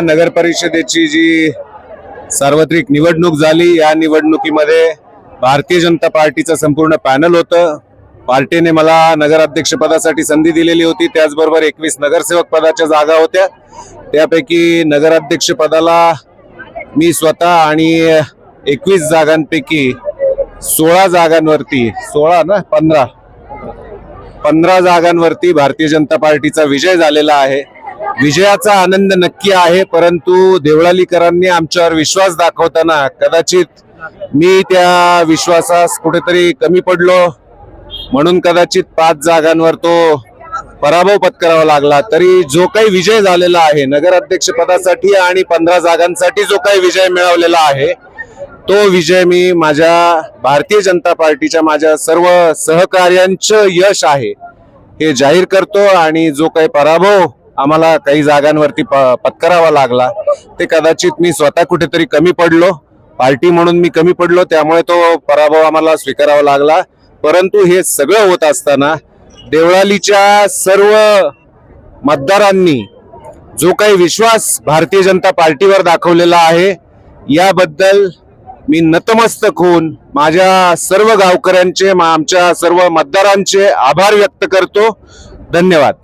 नगर परिषदेची जी सार्वत्रिक निवडणूक झाली या निवडणुकीमध्ये भारतीय जनता पार्टीचं संपूर्ण पॅनल होतं. पार्टीने मला नगराध्यक्ष पदासाठी संधी दिलेली होती. त्याचबरोबर एकवीस नगरसेवक पदाच्या जागा होत्या. त्यापैकी नगराध्यक्ष पदाला मी स्वतः आणि एकवीस जागांपैकी सोळा जागांवरती सोळा ना? पंधरा. पंधरा जागांवरती भारतीय जनता पार्टीचा विजय झालेला आहे. विजयाचा आनंद नक्की आहे परंतु देवळालीकरांनी आमच्यावर विश्वास दाखवताना कदाचित मी त्या विश्वासास कुठेतरी कमी पडलो. म्हणून कदाचित पाच जागांवर तो पराभव पत्करावा लागला. तरी जो काही विजय झालेला आहे नगराध्यक्ष पदासाठी आणि पंधरा जागांसाठी जो काही विजय मिळवलेला आहे तो विजय मी माझ्या भारतीय जनता पार्टीच्या माझ्या सर्व सहकार्यांचं यश आहे हे जाहीर करतो आणि जो काही पराभव आम्हाला काही जागांवरती प- पत्करावा लागला. ते कदाचित मी स्वतः कुठेतरी कमी पडलो. पार्टी म्हणून मी कमी पडलो त्यामुळे तो पराभव आम्हाला स्वीकारावा लागला. परंतु हे सगळं होत असताना देवळालीच्या सर्व मतदारांनी जो काही विश्वास भारतीय जनता पार्टीवर दाखवलेला आहे याबद्दल मी नतमस्तक होऊन माझ्या सर्व गावकऱ्यांचे आमच्या सर्व मतदारांचे आभार व्यक्त करतो. धन्यवाद.